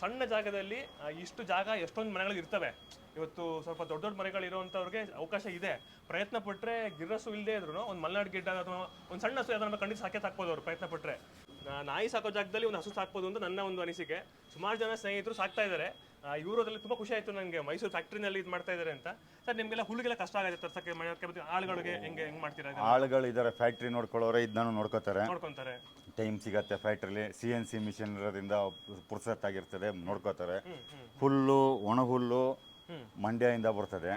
ಸಣ್ಣ ಜಾಗದಲ್ಲಿ ಇಷ್ಟು ಜಾಗ ಎಷ್ಟೊಂದು ಮನೆಗಳು ಇರ್ತವೆ. ಇವತ್ತು ಸ್ವಲ್ಪ ದೊಡ್ಡ ದೊಡ್ಡ ಮನೆಗಳು ಇರುವಂಥವ್ರಿಗೆ ಅವಕಾಶ ಇದೆ. ಪ್ರಯತ್ನ ಪಟ್ಟರೆ ಗಿರ್ರಸು ಇಲ್ಲದೆ ಇದ್ರು ಒಂದು ಮಲೆನಾಡು ಗಿಡ್ಡ ಅಥವಾ ಒಂದು ಸಣ್ಣ ಹಸು ಅದನ್ನು ಖಂಡಿತ ಸಾಕೆ ಸಾಕ್ಬೋದು ಅವ್ರು ಪ್ರಯತ್ನ ಪಟ್ಟರೆ ನಾಯಿ ಸಾಕೋ ಜಾಗದಲ್ಲಿ ಒಂದು ಹಸು ಸಾಕ್ಬೋದು ಅಂತ ನನ್ನ ಒಂದು ಅನಿಸಿಕೆ. ಸುಮಾರು ಜನ ಸ್ನೇಹಿತರು ಸಾಕ್ತಾ ಇದ್ದಾರೆ ಇವರು ಅದರಲ್ಲಿ ತುಂಬ ಖುಷಿ ಆಯಿತು ನನಗೆ ಮೈಸೂರು ಫ್ಯಾಕ್ಟ್ರಿನಲ್ಲಿ ಇದು ಮಾಡ್ತಾ ಇದ್ದಾರೆ ಅಂತ. ಸರ್ ನಿಮಗೆಲ್ಲ ಹುಲ್ಲಿಗೆಲ್ಲ ಕಷ್ಟ ಆಗುತ್ತೆ ತರ್ಸಕ್ಕೆ ಆಳುಗಳಿಗೆ ಹೆಂಗೆ ಹೆಂಗೆ ಮಾಡ್ತೀರಾ? ಆಳುಗಳಿದ್ದಾರೆ ಫ್ಯಾಕ್ಟ್ರಿ ನೋಡ್ಕೊಳ್ಳೋರೆ ಇದನ್ನ ನೋಡ್ಕೋತಾರೆ. ನೋಡ್ಕೊಂತಾರೆ. ಟೈಮ್ ಸಿಗತ್ತೆ ಫ್ಯಾಕ್ಟ್ರಿಲಿ ಸಿ ಎನ್ ಸಿ ಮಿಷಿನ್ ಇರೋದ್ರಿಂದ ಪುರ್ಸತ್ತಾಗಿರ್ತದೆ ನೋಡ್ಕೋತಾರೆ. ಹುಲ್ಲು ಒಣ ಹುಲ್ಲು ಮಂಡ್ಯದಿಂದ ಬರ್ತದೆ.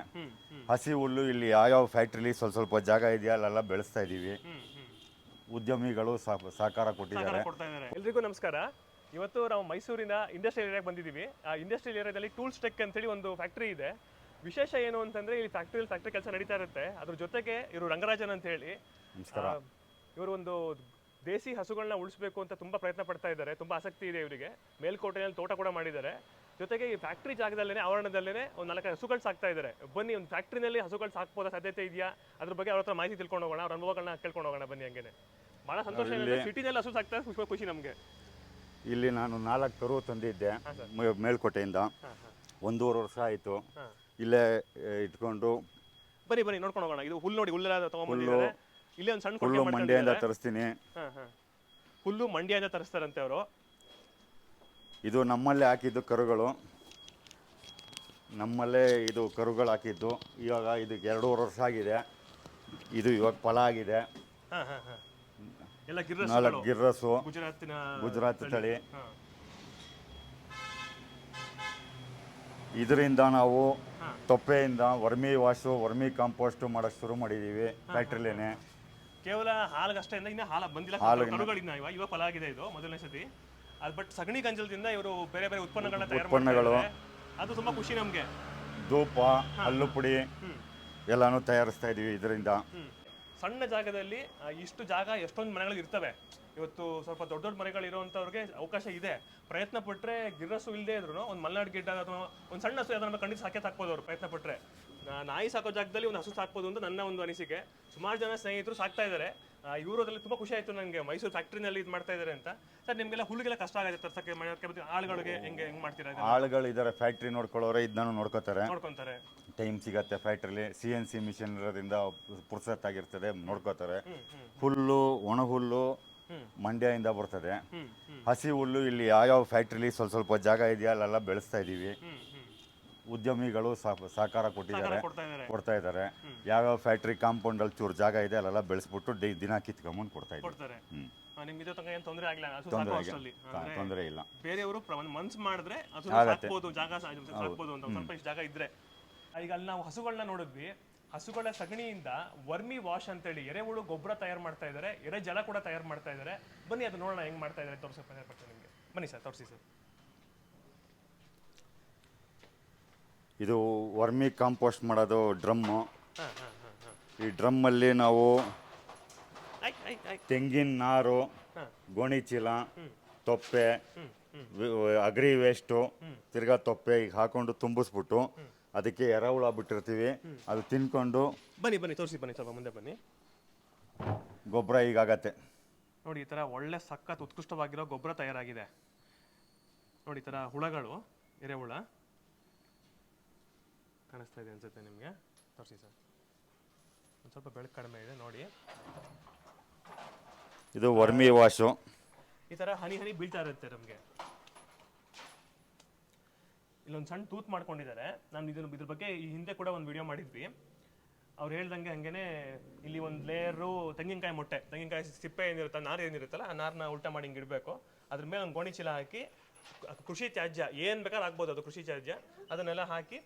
ಹಸಿ ಹುಲ್ಲು ಇಲ್ಲಿ ಯಾವ್ಯಾವ ಫ್ಯಾಕ್ಟ್ರಿಲಿ ಸ್ವಲ್ಪ ಸ್ವಲ್ಪ ಜಾಗ ಇದೆಯಾ ಅಲ್ಲೆಲ್ಲ ಬೆಳೆಸ್ತಾ ಇದ್ದೀವಿ. ಉದ್ಯಮಿಗಳು ಸಹಕಾರ ಕೊಟ್ಟಿದ್ದಾರೆ. ಕೊಡ್ತಾ ಇದ್ದಾರೆ. ಎಲ್ರಿಗೂ ನಮಸ್ಕಾರ. ಇವತ್ತು ನಾವು ಮೈಸೂರಿನ ಇಂಡಸ್ಟ್ರಿಯಲ್ ಏರಿಯಾಗೆ ಬಂದಿದ್ದೀವಿ. ಆ ಇಂಡಸ್ಟ್ರಿಯಲ್ ಏರಿಯಾದಲ್ಲಿ ಟೂಲ್ಸ್ ಟೆಕ್ ಅಂತೇಳಿ ಒಂದು ಫ್ಯಾಕ್ಟ್ರಿ ಇದೆ. ವಿಶೇಷ ಏನು ಅಂತಂದ್ರೆ ಇಲ್ಲಿ ಫ್ಯಾಕ್ಟ್ರಿಯಲ್ಲಿ ಫ್ಯಾಕ್ಟ್ರಿ ಕೆಲಸ ನಡೀತಾ ಇರುತ್ತೆ. ಅದ್ರ ಜೊತೆಗೆ ಇವರು ರಂಗರಾಜನ್ ಅಂತ ಹೇಳಿ ನಮಸ್ಕಾರ ಇವರು ಒಂದು ದೇಸಿ ಹಸುಗಳನ್ನ ಉಳಿಸಬೇಕು ಅಂತ ತುಂಬಾ ಪ್ರಯತ್ನ ಪಡ್ತಾ ಇದ್ದಾರೆ. ತುಂಬಾ ಆಸಕ್ತಿ ಇದೆ ಇವರಿಗೆ. ಮೇಲ್ಕೋಟೆಯಲ್ಲಿ ತೋಟ ಕೂಡ ಮಾಡಿದ್ದಾರೆ. ಜೊತೆಗೆ ಈ ಫ್ಯಾಕ್ಟ್ರಿ ಜಾಗದಲ್ಲೇ ಆವರಣದಲ್ಲೇ ಒಂದು ನಾಲ್ಕು ಹಸುಗಳು ಸಾಕ್ತಾ ಇದ್ದಾರೆ. ಬನ್ನಿ ಒಂದು ಫ್ಯಾಕ್ಟ್ರಿನಲ್ಲಿ ಹಸುಗಳು ಸಾಕ್ಬೋದ ಸಾಧ್ಯತೆ ಇದೆಯಾ? ಅದ್ರ ಬಗ್ಗೆ ಅವ್ರ ಹತ್ರ ಮಾಹಿತಿ ತಿಳ್ಕೊಂಡು ಹೋಗೋಣ. ಅವ್ರ ಅನುಭವಗಳನ್ನ ಕೇಳ್ಕೊಂಡು ಹೋಗೋಣ ಬನ್ನಿ ಹಂಗೇನೆ. ಬಹಳ ಸಂತೋಷ ಸಿಟಿನಲ್ಲಿ ಹಸು ಸಾಕ್ತಾ ಖುಷಿ ಖುಷಿ ನಮಗೆ. ಇಲ್ಲಿ ನಾನು ನಾಲ್ಕು ಕರು ತಂದಿದ್ದೆ ಮೇಲ್ಕೋಟೆಯಿಂದ. ಒಂದೂವರೆ ವರ್ಷ ಆಯಿತು. ಇಲ್ಲೇ ಇಟ್ಕೊಂಡು ಬನ್ನಿ ಬನ್ನಿ ನೋಡ್ಕೊಂಡು ಹೋಗೋಣ. ಇದು ಹುಲ್ಲು ನೋಡಿ ಹುಲ್ಲೆಲ್ಲ ತಗೊಂಡ್ಬಂದಿದ್ದಾರೆ. ಇಲ್ಲೇ ಒಂದು ಸಣ್ಣ ಕೊಟ್ಟಿಗೆ ಹುಲ್ಲು ಮಂಡ್ಯದಿಂದ ಮಾಡ್ಕೊಂಡಿದ್ದಾರೆ ತರಿಸ್ತೀನಿ. ಹಾಂ ಹಾಂ. ಹುಲ್ಲು ಮಂಡ್ಯದಿಂದ ತರಿಸ್ತಾರಂತೆ ಅವರು. ಇದು ನಮ್ಮಲ್ಲೇ ಹಾಕಿದ್ದು ಕರುಗಳು. ನಮ್ಮಲ್ಲೇ ಇದು ಕರುಗಳು ಹಾಕಿದ್ದು. ಇವಾಗ ಇದಕ್ಕೆ ಎರಡೂವರೆ ವರ್ಷ ಆಗಿದೆ. ಇದು ಇವಾಗ ಫಲ ಆಗಿದೆ. ಹಾಂ ಹಾಂ ಹಾಂ. ಎಲ್ಲ ಗಿರ್ರಸ್ ನಾಲ್ಕು ಗಿರ್ರಸು ಗುಜರಾತಿನ ಗುಜರಾತ್ ತಳಿ. ಹಾಂ. ಇದರಿಂದ ನಾವು ತೊಪ್ಪೆಯಿಂದ ವರ್ಮಿ ವಾಶು ವರ್ಮಿ ಕಾಂಪೋಸ್ಟ್ ಮಾಡೋಕ್ಕೆ ಶುರು ಮಾಡಿದ್ದೀವಿ ಫ್ಯಾಕ್ಟ್ರಿಲೇನೆ. ಕೇವಲ ಹಾಲ್ಗಷ್ಟೇ ಇನ್ನೂ ಇನ್ನ ಹಾಲ ಬಂದಿಲ್ಲ ಹಾಲು ಕರುಗಳಿನ್ನ ಇವಾಗ ಇವಾಗ ಫಲ ಆಗಿದೆ ಇದು ಮೊದಲನೇ ಸತಿ. ಅದು ಬಟ್ ಸಗಣಿ ಗಂಜಲದಿಂದ ಇವರು ಬೇರೆ ಬೇರೆ ಉತ್ಪನ್ನಗಳನ್ನ ತಯಾರು ಉತ್ಪನ್ನಗಳು. ಇದ್ದಾರೆ. ಅದು ತುಂಬಾ ಖುಷಿ ನಮ್ಗೆ. ಧೂಪ ಹಲ್ಲು ಪುಡಿ ಎಲ್ಲಾನು ತಯಾರಿಸ್ತಾ ಇದೀವಿ ಇದರಿಂದ. ಹ್ಮ್. ಸಣ್ಣ ಜಾಗದಲ್ಲಿ ಆ, ಇಷ್ಟು ಜಾಗ ಎಷ್ಟೊಂದು ಮನೆಗಳು ಇರ್ತವೆ. ಇವತ್ತು ಸ್ವಲ್ಪ ದೊಡ್ಡ ದೊಡ್ಡ ಮನೆಗಳು ಇರುವಂತವ್ರಿಗೆ ಅವಕಾಶ ಇದೆ. ಪ್ರಯತ್ನ ಪಟ್ಟರೆ ಗಿರಸು ಇಲ್ಲದೆ ಇದ್ರು ಒಂದು ಮಲೆನಾಡು ಗಿಡ್ಡ ಅಥವಾ ಒಂದು ಸಣ್ಣ ಹಸು ಅದನ್ನು ಖಂಡಿತ ಸಾಕೆ ಹಾಕ್ಬೋದು ಅವ್ರು ಪ್ರಯತ್ನ ಪಟ್ಟರೆ ನಾಯಿ ಸಾಕೋ ಜಾಗದಲ್ಲಿ ಒಂದು ಹಸು ಸಾಕ್ಬೋದು ಅಂತ ನನ್ನ ಒಂದು ಅನಿಸಿಕೆ. ಸುಮಾರು ಜನ ಸ್ನೇಹಿತರು ಸಾಕ್ತಾ ಇದ್ದಾರೆ. ಇವರು ಅದರಲ್ಲಿ ತುಂಬ ಖುಷಿ ಆಯಿತು ನನಗೆ ಮೈಸೂರು ಫ್ಯಾಕ್ಟ್ರಿನಲ್ಲಿ ಇದು ಮಾಡ್ತಾ ಇದ್ದಾರೆ ಅಂತ. ಸರ್ ನಿಮಗೆಲ್ಲ ಹುಲ್ಲಿಗೆಲ್ಲ ಕಷ್ಟ ಆಗುತ್ತೆ ತರ್ಸಕ್ಕೆ ಆಳುಗಳಿಗೆ ಹೆಂಗೆ ಹೆಂಗೆ ಮಾಡ್ತೀರಾ ಆಳುಗಳು ಇದ್ದಾರೆ ಫ್ಯಾಕ್ಟ್ರಿ ನೋಡ್ಕೊಳ್ಳೋರೆ ಇದನ್ನ ನೋಡ್ಕೋತಾರೆ. ನೋಡ್ಕೊತಾರೆ. ಟೈಮ್ ಸಿಗತ್ತೆ ಫ್ಯಾಕ್ಟ್ರಿಲಿ ಸಿ ಎನ್ ಸಿ ಮಿಷಿನ್ ಇರೋದ್ರಿಂದ ಪುರ್ಸತ್ತಾಗಿರ್ತದೆ ನೋಡ್ಕೋತಾರೆ. ಹುಲ್ಲು ಒಣ ಹುಲ್ಲು ಮಂಡ್ಯದಿಂದ ಬರ್ತದೆ. ಹಸಿ ಹುಲ್ಲು ಇಲ್ಲಿ ಯಾವ್ಯಾವ ಫ್ಯಾಕ್ಟ್ರಿಲಿ ಸ್ವಲ್ಪ ಸ್ವಲ್ಪ ಜಾಗ ಇದೆಯಾ ಅಲ್ಲೆಲ್ಲ ಬೆಳೆಸ್ತಾ ಇದ್ದೀವಿ ಉದ್ಯಮಿಗಳು ಸಹ- ಸಹಕಾರ ಕೊಟ್ಟಿದ್ದಾರೆ ಕೊಡ್ತಾ ಇದ್ದಾರೆ. ಯಾವ್ಯಾವ ಫ್ಯಾಕ್ಟ್ರಿ ಕಾಂಪೌಂಡಲ್ಲಿ ಚೂರು ಜಾಗ ಇದೆ ಅಲ್ಲೆಲ್ಲ ಬೆಳೆಸ್ಬಿಟ್ಟು ಡೈ ದಿನ ಕಿತ್ಕೊಂಬಂದು ಕೊಡ್ತಾ ಇದ್ದಾರೆ. ಕೊಡ್ತಾರೆ. ಹ್ಮ್. ಆ, ನಿಮ್ಗೆ ಇದು ತನಕ ಏನು ತೊಂದರೆ ಆಗಿಲ್ಲ ತೊಂದರೆ ಇಲ್ಲ. ಬೇರೆಯವರು ಮನ್ಸ್ ಮಾಡಿದ್ರೆ ಅದು. ಸಾಕ್ಬೋದು ಜಾಗ ಸಾಕ್ಬೋದು ಅಂತ ಸ್ವಲ್ಪ ಇಷ್ಟು ಜಾಗ ಇದ್ರೆ. ಈಗ ಅಲ್ಲಿ ನಾವು ಹಸುಗಳನ್ನ ನೋಡಿದ್ವಿ. ಹಸುಗಳ ಸಗಣಿಯಿಂದ ವರ್ಮಿ ವಾಶ್ ಅಂತೇಳಿ ಎರೆಹುಳು ಗೊಬ್ಬರ ತಯಾರು ಮಾಡ್ತಾ ಇದ್ದಾರೆ ಎರೆ ಜಲ ಕೂಡ ತಯಾರು ಮಾಡ್ತಾ ಇದ್ದಾರೆ. ಬನ್ನಿ ಅದು ನೋಡೋಣ ಹೆಂಗ್ ಮಾಡ್ತಾ ಇದ್ದಾರೆ. ತೋರಿಸೋ ಪ್ರಯತ್ನ ನಿಮಗೆ. ಬನ್ನಿ ಸರ್ ತೋರಿಸಿ ಸರ್. ಇದು ವರ್ಮಿ ಕಾಂಪೋಸ್ಟ್ ಮಾಡೋದು ಡ್ರಮ್ಮು ಈ ಡ್ರಮ್ಮಲ್ಲಿ ನಾವು ತೆಂಗಿನ ನಾರು ಗೋಣಿಚೀಲ ಗೋಣಿ ಚೀಲ ಹ್ಮ್. ತೊಪ್ಪೆ ಅಗ್ರಿ ವೇಸ್ಟು ತಿರ್ಗಾ ತೊಪ್ಪೆ ಈಗ ಹಾಕೊಂಡು ತುಂಬಿಸ್ಬಿಟ್ಟು ಅದಕ್ಕೆ ಎರೆಹುಳ ಬಿಟ್ಟಿರ್ತೀವಿ ಅದು ತಿನ್ಕೊಂಡು ಬನ್ನಿ ಬನ್ನಿ ತೋರಿಸಿ ಬನ್ನಿ ಸ್ವಲ್ಪ ಮುಂದೆ ಬನ್ನಿ. ಗೊಬ್ಬರ ಈಗಾಗತ್ತೆ ನೋಡಿ ಈ ಥರ ಒಳ್ಳೆ ಸಖತ್ ಉತ್ಕೃಷ್ಟವಾಗಿರೋ ಗೊಬ್ಬರ ತಯಾರಾಗಿದೆ. ನೋಡಿ ಈ ಥರ ಹುಳಗಳು ಎರೆಹುಳ. ಕಾಣಿಸ್ತಾ ಇದೆ ಅನಿಸುತ್ತೆ ನಿಮಗೆ? ತೋರಿಸಿ ಸರ್. ಒಂದು ಸ್ವಲ್ಪ ಬೆಳಕು ಕಡಿಮೆ ಇದೆ ನೋಡಿ. ಇದು ವರ್ಮಿ ವಾಶು. ಈ ಥರ ಹನಿ ಹನಿ ಬೀಳ್ತಾ ಇರುತ್ತೆ ನಮಗೆ. ಇಲ್ಲೊಂದು ಸಣ್ಣ ತೂತ್ ಮಾಡ್ಕೊಂಡಿದ್ದಾರೆ. ನಾನು ಇದನ್ನು ಇದ್ರ ಬಗ್ಗೆ ಈ ಹಿಂದೆ ಕೂಡ ಒಂದು ವಿಡಿಯೋ ಮಾಡಿದ್ವಿ. ಅವ್ರು ಹೇಳ್ದಂಗೆ ಹಂಗೇನೆ ಇಲ್ಲಿ ಒಂದು ಲೇಯರು ತೆಂಗಿನಕಾಯಿ ಮೊಟ್ಟೆ. ತೆಂಗಿನಕಾಯಿ ಸಿಪ್ಪೆ ಏನಿರುತ್ತೆ ನಾರು ಏನಿರುತ್ತಲ್ಲ ಆ ನಾರನ್ನ ಉಲ್ಟಾ ಮಾಡಿ ಹಿಂಗೆ ಇಡಬೇಕು. ಅದ್ರ ಮೇಲೆ ಒಂದು ಗೋಣಿ ಚೀಲ ಹಾಕಿ ಕೃಷಿ ತ್ಯಾಜ್ಯ ಏನು ಬೇಕಾದ್ರೂ ಆಗ್ಬೋದು ಅದು ಕೃಷಿ ತ್ಯಾಜ್ಯ. ಅದನ್ನೆಲ್ಲ ಹಾಕಿ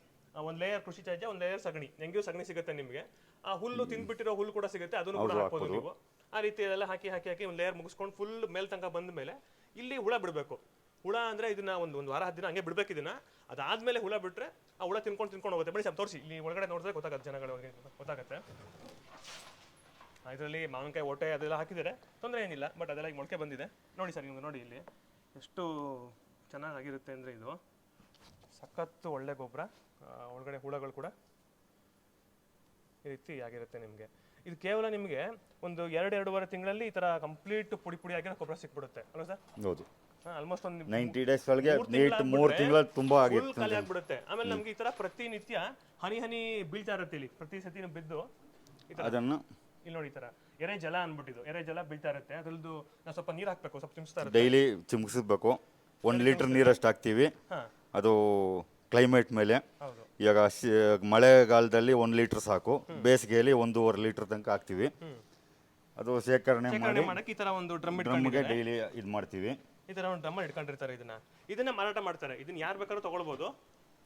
ಒಂದು ಲೇಯರ್ ಕೃಷಿ ತ್ಯಾಜ್ಯ ಒಂದು ಲೇಯರ್ ಸಗಣಿ. ಹೆಂಗೂ ಸಗಣಿ ಸಿಗುತ್ತೆ ನಿಮಗೆ. ಆ ಹುಲ್ಲು ತಿಂದ್ಬಿಟ್ಟಿರೋ ಹುಲ್ಲು ಕೂಡ ಸಿಗುತ್ತೆ ಅದನ್ನು ಕೂಡ ಹಾಕ್ಬೋದು ನೀವು. ಆ ರೀತಿ ಎಲ್ಲ ಹಾಕಿ ಹಾಕಿ ಹಾಕಿ ಒಂದು ಲೇಯರ್ ಮುಗಿಸ್ಕೊಂಡು ಫುಲ್ ಮೇಲ್ ತನಕ ಬಂದ ಮೇಲೆ ಇಲ್ಲಿ ಹುಳ ಬಿಡಬೇಕು. ಹುಳ ಅಂದ್ರೆ ಇದನ್ನ ಒಂದು ಒಂದು ವಾರ ಹತ್ತು ದಿನ ಹಂಗೆ ಬಿಡಬೇಕು ಇದನ್ನ. ಅದಾದಮೇಲೆ ಹುಳ ಬಿಟ್ರೆ ಆ ಹುಳ ತಿನ್ಕೊಂಡು ತಿನ್ಕೊಂಡು ಹೋಗುತ್ತೆ. ಬನ್ನಿ ಸ್ವಲ್ಪ ತೋರಿಸಿ. ಇಲ್ಲಿ ಒಳಗಡೆ ನೋಡಿದ್ರೆ ಗೊತ್ತಾಗುತ್ತೆ ಜನಗಳಿಗೆ ಗೊತ್ತಾಗುತ್ತೆ. ಇದರಲ್ಲಿ ಮಾವಿನಕಾಯಿ ಹೊಟ್ಟೆ ಅದೆಲ್ಲ ಹಾಕಿದ್ದಾರೆ. ತೊಂದರೆ ಏನಿಲ್ಲ ಬಟ್ ಅದೆಲ್ಲ ಈಗ ಮೊಳಕೆ ಬಂದಿದೆ. ನೋಡಿ ಸರ್ ನಿಮ್ಗೆ ನೋಡಿ ಇಲ್ಲಿ. ಎಷ್ಟು ಚೆನ್ನಾಗಿರುತ್ತೆ ಅಂದರೆ ಇದು. ಸಖತ್ತು ಒಳ್ಳೆ ಗೊಬ್ಬರ. ಒಳಗಡೆ ಹುಳಗಳು ಕೂಡ ಈ ರೀತಿ ಆಗಿರುತ್ತೆ ನಿಮಗೆ. ಇದು ಕೇವಲ ನಿಮಗೆ ಒಂದು ಎರಡು ಎರಡೂವರೆ ತಿಂಗಳಲ್ಲಿ ಈ ತರ ಕಂಪ್ಲೀಟ್ ಪುಡಿ ಪುಡಿ ಆಗಿರೋ ಗೊಬ್ಬರ ಸಿಕ್ಬಿಡುತ್ತೆ. ಅಲ್ವಾ ಸರ್? ಹೌದು. ಆಲ್ಮೋಸ್ಟ್ ಒಂದು ನೈಂಟಿ ಡೇಸ್ ನೀಟ್ ಮೂರು ತಿಂಗಳ ತುಂಬಾ ಫುಲ್ ಆಗಿತ್ತು ಖಾಲಿ ಆಗ್ಬಿಡುತ್ತೆ. ಆಮೇಲೆ ನಮ್ಗೆ ಈ ತರ ಪ್ರತಿನಿತ್ಯ ಹನಿ ಹನಿ ಬೀಳ್ತಾ ಇರುತ್ತೆ ಇಲ್ಲಿ. ಪ್ರತಿ ಸತಿನೂ ಬಿದ್ದು ಅದನ್ನ ಇಲ್ಲಿ ನೋಡಿ ಈ ತರ. ಎರೆ ಜಲ ಅನ್ಬಿಟ್ಟಿದ್ದು. ಎರೆ ಜಲ ಬೀಳ್ತಾ ಇರುತ್ತೆ. ಅದ್ರದ್ದು ನಾವು ಸ್ವಲ್ಪ ನೀರು ಹಾಕ್ಬೇಕು. ಸ್ವಲ್ಪ ಚಿಮ್ಸ್ತಾ ಇರುತ್ತೆ. ಡೈಲಿ ಚಿಮ್ಕಿಸ್ಬೇಕು ಒಂದು ಲೀಟ್ರ್ ನೀರಷ್ಟು ಹಾಕ್ತೀವಿ. ಹಾ. ಅದು ಕ್ಲೈಮೇಟ್ ಮೇಲೆ. ಇವಾಗ ಮಳೆಗಾಲದಲ್ಲಿ ಒಂದ್ ಲೀಟರ್ ಸಾಕು. ಬೇಸಿಗೆಯಲ್ಲಿ ಒಂದೂವರೆ ಲೀಟರ್ ತನಕ ಹಾಕ್ತಿವಿ. ಅದು ಶೇಖರಣೆ ಮಾಡಿ ಮಾಡಕ್ಕೆ ಈ ತರ ಒಂದು ಡ್ರಮ್ ಡ್ರಮ್ಗೆ ಡೈಲಿ ಇದು ಮಾಡ್ತೀವಿ. ಈ ತರ ಒಂದು ಡ್ರಮ್ ಇಟ್ಕೊಂಡಿರ್ತಾರೆ ಇದನ್ನ. ಇದನ್ನ ಮಾರಾಟ ಮಾಡ್ತಾರೆ. ಇದನ್ನ ಯಾರು ಬೇಕಾದ್ರೂ ತಗೊಳ್ಬೋದು.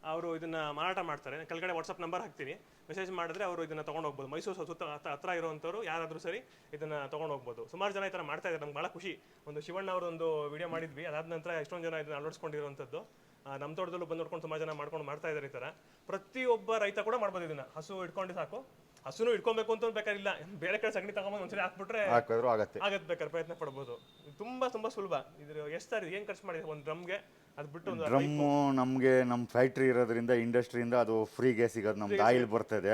ಅವರು ಇದನ್ನ ಮಾರಾಟ ಮಾಡ್ತಾರೆ. ಕೆಳಗಡೆ ವಾಟ್ಸಪ್ ನಂಬರ್ ಹಾಕ್ತೀನಿ ಮೆಸೇಜ್ ಮಾಡಿದ್ರೆ ಅವರು ಇದನ್ನ ತಗೊಂಡು ಹೋಗ್ಬೋದು ಮೈಸೂರು ಸುತ್ತ ಹತ್ರ- ಹತ್ರ ಇರುವಂಥವ್ರು ಯಾರಾದರೂ ಸರಿ ಇದನ್ನ ತಗೊಂಡು ಹೋಗ್ಬೋದು ಸುಮಾರು ಜನ ಈ ತರ ಮಾಡ್ತಾ ಇದ್ದಾರೆ. ನಮ್ಗೆ ಭಾಳ ಖುಷಿ. ಒಂದು ಶಿವಣ್ಣ ಅವರೊಂದು ವಿಡಿಯೋ ಮಾಡಿದ್ವಿ. ಅದಾದ ನಂತರ ಎಷ್ಟೊಂದು ಜನ ಇದನ್ನ ಅಳವಡಿಸ್ಕೊಂಡಿರುವಂಥದ್ದು ಆ, ನಮ್ಮ ತೋಟದಲ್ಲೂ ಬಂದು ನೋಡ್ಕೊಂಡು ಸುಮಾರು ಜನ ಮಾಡ್ಕೊಂಡು ಮಾಡ್ತಾ ಇದ್ದಾರೆ ಈ ಥರ ಪ್ರತಿಯೊಬ್ಬ ರೈತ ಕೂಡ ಮಾಡ್ಬೋದು ಇದನ್ನ. ಹಸು ಇಟ್ಕೊಂಡು ಸಾಕು. ಹಸುನು ಇಟ್ಕೊಬೇಕು ಅಂತ ಬೇಕಾಗಿಲ್ಲ. ಬೇರೆ ಕಡೆ ಸಗಣಿ ತಗೊಂಬಂದು ಒಂದ್ಸರಿ ಹಾಕ್ಬಿಟ್ರೆ ಹಾಕಿದ್ರು ಆಗತ್ತೆ. ಆಗತ್ತೆ ಬೇಕಾದ್ರೆ ಪ್ರಯತ್ನ ಪಡ್ಬೋದು. ತುಂಬಾ ತುಂಬಾ ಸುಲಭ. ಇದ್ರ ಎಷ್ಟು ಸರ್ ಏನ್ ಖರ್ಚು ಮಾಡಿದ್ರೆ ಒಂದು ಡ್ರಮ್ಗೆ? ಅದು ಬಿಟ್ಟು ಒಂದು ಡ್ರಮ್ಮು ನಮಗೆ ನಮ್ಮ ಫ್ಯಾಕ್ಟ್ರಿ ಇರೋದ್ರಿಂದ ಇಂಡಸ್ಟ್ರಿಯಿಂದ ಅದು ಫ್ರೀಗೆ ಸಿಗೋದು ನಮ್ದು ಆಯಿಲ್ ಬರ್ತದೆ.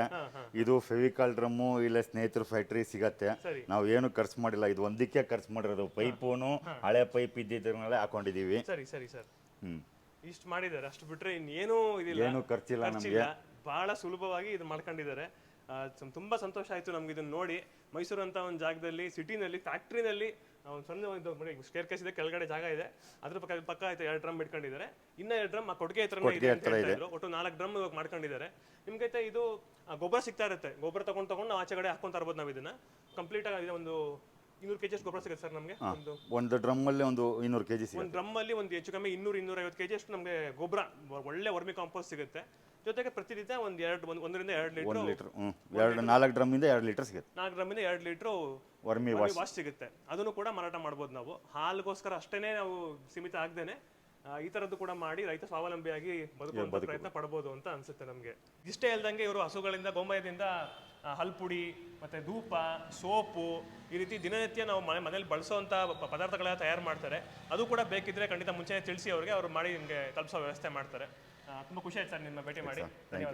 ಇದು ಫೆವಿಕಾಲ್ ಡ್ರಮ್ಮು ಇಲ್ಲ ಸ್ನೇಹಿತರ ಫ್ಯಾಕ್ಟ್ರಿ ಸಿಗತ್ತೆ. ನಾವು ಏನು ಖರ್ಚು ಮಾಡಿಲ್ಲ. ಇದು ಒಂದಕ್ಕೆ ಖರ್ಚು ಮಾಡಿರೋದು. ಪೈಪೂನು ಹಳೆ ಪೈಪ್ ಇದ್ದಿದ್ರನ್ನೆಲ್ಲ ಹಾಕೊಂಡಿದೀವಿ. ಸರಿ ಸರಿ ಸರ್. ಹ್ಮ್. ಇಷ್ಟು ಮಾಡಿದ್ದಾರೆ. ಅಷ್ಟು ಬಿಟ್ರೆ ಇನ್ನೇನು ಇದಿಲ್ಲ. ಏನು ಖರ್ಚಿಲ್ಲ ನಮಗೆ. ಖರ್ಚಿಲ್ಲ. ಬಹಳ ಸುಲಭವಾಗಿ ಇದು ಮಾಡ್ಕೊಂಡಿದ್ದಾರೆ. ಆ, ಸಂ- ತುಂಬಾ ಸಂತೋಷ ಆಯ್ತು ನಮ್ಗೆ ಇದನ್ನ ನೋಡಿ. ಮೈಸೂರು ಅಂತ ಒಂದು ಜಾಗದಲ್ಲಿ ಸಿಟಿನಲ್ಲಿ ಫ್ಯಾಕ್ಟ್ರಿನಲ್ಲಿ ಒಂದು ಸಣ್ಣ ಒಂದು ಸ್ಟೇರ್ ಕೇಸ್ ಇದೆ ಕೆಳಗಡೆ ಜಾಗ ಇದೆ. ಅದ್ರ ಪಕ್ಕ ಪಕ್ಕ ಆಯ್ತು ಎರಡು ಡ್ರಮ್ ಇಟ್ಕೊಂಡಿದ್ದಾರೆ. ಇನ್ನ ಎರಡು ಡ್ರಮ್ ಆ ಕೊಡುಗೆ ಹತ್ರ ಇದೆ ಅಂತ ಹೇಳ್ತಾ ಇದ್ರು. ಒಟ್ಟು ನಾಲ್ಕು ಡ್ರಮ್ ಇವಾಗ ಮಾಡ್ಕೊಂಡಿದ್ದಾರೆ. ನಿಮ್ಗೈತೆ ಇದು ಆ, ಗೊಬ್ಬರ ಸಿಗ್ತಾ ಇರುತ್ತೆ. ಗೊಬ್ಬರ ತಗೊಂಡ್ ತಗೊಂಡು ನಾವು ಆಚೆ ಕಡೆ ಹಾಕೊಂತ ಇರ್ಬೋದು ನಾವು ಇದನ್ನ. ಕಂಪ್ಲೀಟ್ ಆಗಿ ಒಂದು ಇನ್ನೂರು ಕೆಜಿ ಗೊಬ್ಬರ ಸಿಗುತ್ತೆ ಸರ್ ನಮಗೆ ಒಂದು ಒಂದು ಡ್ರಮ್ಮಲ್ಲಿ ಒಂದು ಇನ್ನೂರು ಕೆಜಿ ಒಂದು ಡ್ರಮ್ ಅಲ್ಲಿ ಒಂದು ಹೆಚ್ಚು ಕಮ್ಮಿ ಇನ್ನೂರು ಇನ್ನೂರೈವತ್ತು ಕೆಜಿ ಅಷ್ಟು ನಮಗೆ ಗೊಬ್ಬರ ಒಳ್ಳೆ ವರ್ಮಿ ಕಾಂಪೋಸ್ಟ್ ಸಿಗುತ್ತೆ. ಜೊತೆಗೆ ಪ್ರತಿದಿನ ಒಂದು ಎರಡು ಒಂದು ಒಂದರಿಂದ ಎರಡು ಲೀಟರ್ ಒಂದು ಲೀಟ್ರ್ ಹ್ಞೂ ಎರಡು ನಾಲ್ಕು ಡ್ರಮ್ಮಿಂದ ಎರಡು ಲೀಟರ್ ಸಿಗುತ್ತೆ. ನಾಲ್ಕು ಡ್ರಮ್ಮಿಂದ ಎರಡು ಲೀಟ್ರು ವರ್ಮಿ ವಾಶ್ ಸಿಗುತ್ತೆ. ಅದನ್ನು ಕೂಡ ಮಾರಾಟ ಮಾಡ್ಬೋದು ನಾವು. ಹಾಲಿಗೋಸ್ಕರ ಅಷ್ಟೇನೆ ನಾವು ಸೀಮಿತ ಆಗ್ದೇನೆ. ಈ ತರದ್ದು ಕೂಡ ಮಾಡಿ ರೈತ ಸ್ವಾವಲಂಬಿಯಾಗಿ ಬದುಕುವಂತ ಪ್ರಯತ್ನ ಪಡಬಹುದು ಅಂತ ಅನ್ಸುತ್ತೆ ನಮಗೆ. ಇಷ್ಟೇ ಇಲ್ದಂಗೆ ಇವರು ಹಸುಗಳಿಂದ ಗೋಮಯದಿಂದ ಹಲ್ಪುಡಿ ಮತ್ತೆ ಧೂಪ ಸೋಪು ಈ ರೀತಿ ದಿನನಿತ್ಯ ನಾವು ಮನೆ ಮನೇಲಿ ಬಳಸುವಂತ ಪದಾರ್ಥಗಳೆಲ್ಲ ತಯಾರು ಮಾಡ್ತಾರೆ. ಅದು ಕೂಡ ಬೇಕಿದ್ರೆ ಖಂಡಿತ ಮುಂಚೆ ತಿಳಿಸಿ ಅವ್ರಿಗೆ ಅವ್ರು ಮಾಡಿ ನಿಮಗೆ ತಲುಪಿಸೋ ವ್ಯವಸ್ಥೆ ಮಾಡ್ತಾರೆ. ತುಂಬಾ ಖುಷಿ ಆಯ್ತು ಸರ್ ನಿಮ್ಮ ಭೇಟಿ ಮಾಡಿ. ಥ್ಯಾಂಕ್